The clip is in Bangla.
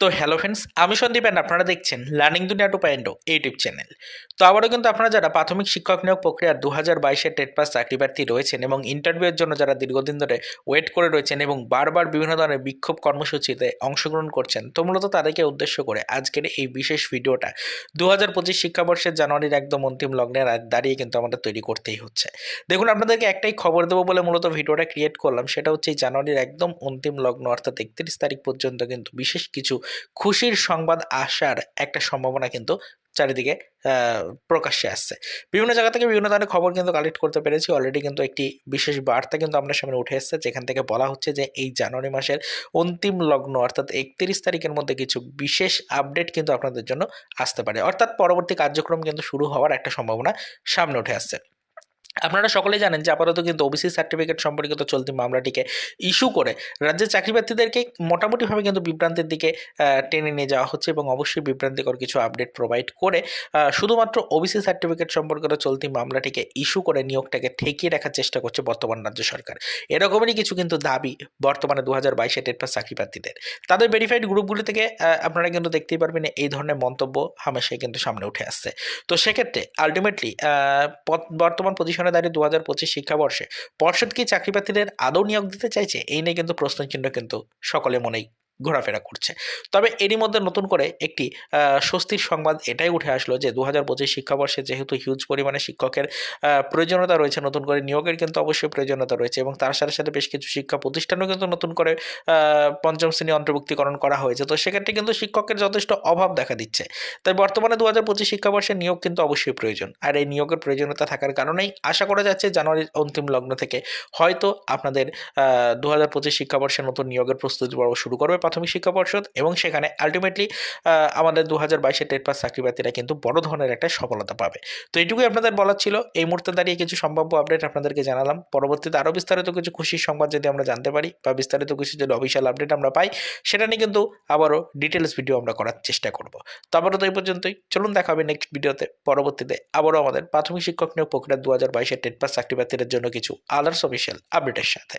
তো হ্যালো ফ্রেন্ডস আমি সন্দীপ অ্যান্ড আপনারা দেখছেন লার্নিং দুনিয়া টু পয়েন্ট ইউটিউব চ্যানেল তো আবারও কিন্তু আপনারা যারা প্রাথমিক শিক্ষক নিয়োগ প্রক্রিয়া দু হাজার বাইশের টেট পাস চাকরি প্রার্থী রয়েছেন এবং ইন্টারভিউয়ের জন্য যারা দীর্ঘদিন ধরে ওয়েট করে রয়েছেন এবং বারবার বিভিন্ন ধরনের বিক্ষোভ কর্মসূচিতে অংশগ্রহণ করছেন, তো মূলত তাদেরকে উদ্দেশ্য করে আজকের এই বিশেষ ভিডিওটা দু হাজার পঁচিশ শিক্ষাবর্ষের জানুয়ারির একদম অন্তিম লগ্নে দাঁড়িয়ে কিন্তু আমাদের তৈরি করতেই হচ্ছে। দেখুন, আপনাদেরকে একটাই খবর দেবো বলে মূলত ভিডিওটা ক্রিয়েট করলাম, সেটা হচ্ছে জানুয়ারির একদম অন্তিম লগ্ন, অর্থাৎ একত্রিশ তারিখ পর্যন্ত কিন্তু বিশেষ কিছু খুশির সংবাদ আসার একটা সম্ভাবনা কিন্তু চারিদিকে প্রকাশ্যে আসছে। বিভিন্ন জায়গা থেকে বিভিন্ন ধরনের খবর কিন্তু কালেক্ট করতে পেরেছি। অলরেডি কিন্তু একটি বিশেষ বার্তা কিন্তু আপনার সামনে উঠে এসেছে, যেখান থেকে বলা হচ্ছে যে এই জানুয়ারি মাসের অন্তিম লগ্ন, অর্থাৎ একত্রিশ তারিখের মধ্যে কিছু বিশেষ আপডেট কিন্তু আপনাদের জন্য আসতে পারে। অর্থাৎ পরবর্তী কার্যক্রম কিন্তু শুরু হওয়ার একটা সম্ভাবনা সামনে উঠে আসছে। আপনারা সকলেই জানেন যে আপাতত কিন্তু ওবিসি সার্টিফিকেট সম্পর্কিত চলতি মামলাটিকে ইস্যু করে রাজ্যের চাকরি প্রার্থীদেরকে মোটামুটিভাবে কিন্তু বিভ্রান্তির দিকে টেনে নিয়ে যাওয়া হচ্ছে এবং অবশ্যই বিভ্রান্তিকর কিছু আপডেট প্রোভাইড করে শুধুমাত্র ওবিসি সার্টিফিকেট সম্পর্কিত চলতি মামলাটিকে ইস্যু করে নিয়োগটাকে ঠেকিয়ে রাখার চেষ্টা করছে বর্তমান রাজ্য সরকার। এরকমেরই কিছু কিন্তু দাবি বর্তমানে দু হাজার বাইশে টেট পাস চাকরি প্রার্থীদের তাদের ভেরিফাইড গ্রুপগুলি থেকে আপনারা কিন্তু দেখতেই পারবেন এই ধরনের মন্তব্য হামেশাই কিন্তু সামনে উঠে আসছে। তো সেক্ষেত্রে আলটিমেটলি বর্তমান পজিশনে দাঁড়িয়ে দু হাজার পঁচিশ শিক্ষাবর্ষে পর্ষদ কি চাকরি প্রার্থীদের আদৌ নিয়োগ দিতে চাইছে? এই নিয়ে কিন্তু প্রশ্নচিহ্ন কিন্তু সকলে মনেই। ঘোরাফেরা করছে। তবে এরই মধ্যে নতুন করে একটি স্বস্তির সংবাদ এটাই উঠে আসলো যে দু হাজার পঁচিশ শিক্ষাবর্ষে যেহেতু হিউজ পরিমাণে শিক্ষকের প্রয়োজনীয়তা রয়েছে, নতুন করে নিয়োগের কিন্তু অবশ্যই প্রয়োজনীয়তা রয়েছে এবং তার সাথে সাথে বেশ কিছু শিক্ষা প্রতিষ্ঠানও কিন্তু নতুন করে পঞ্চম শ্রেণি অন্তর্ভুক্তিকরণ করা হয়েছে। তো সেক্ষেত্রে কিন্তু শিক্ষকের যথেষ্ট অভাব দেখা দিচ্ছে। তাই বর্তমানে দু হাজার পঁচিশ শিক্ষাবর্ষে নিয়োগ কিন্তু অবশ্যই প্রয়োজন। আর এই নিয়োগের প্রয়োজনীয়তা থাকার কারণেই আশা করা যাচ্ছে জানুয়ারির অন্তিম লগ্ন থেকে হয়তো আপনাদের দু হাজার পঁচিশ শিক্ষাবর্ষে নতুন নিয়োগের প্রস্তুতি পর্ব শুরু করবে। প্রাথমিক শিক্ষা পর্ষদ এবং সেখানে আলটিমেটলি আমাদের দু হাজার বাইশের টেট পাস চাকরি প্রার্থীরা কিন্তু বড় ধরনের একটা সফলতা পাবে। তো এইটুকুই আপনাদের বলার ছিল। এই মুহূর্তে দাঁড়িয়ে কিছু সম্ভাব্য আপডেট আপনাদেরকে জানালাম। পরবর্তীতে আরও বিস্তারিত কিছু খুশির সংবাদ যদি আমরা জানতে পারি বা বিস্তারিত কিছু যদি অফিসিয়াল আপডেট আমরা পাই, সেটা নিয়ে কিন্তু আবারও ডিটেলস ভিডিও আমরা করার চেষ্টা করব। তো আবারও তো এই পর্যন্তই। চলুন দেখা হবে নেক্সট ভিডিওতে পরবর্তীতে আবারও আমাদের প্রাথমিক শিক্ষক নিয়োগ প্রক্রিয়া দু হাজার বাইশের টেট পাস চাকরি প্রার্থীদের জন্য কিছু আদার্স অফিসিয়াল আপডেটের সাথে।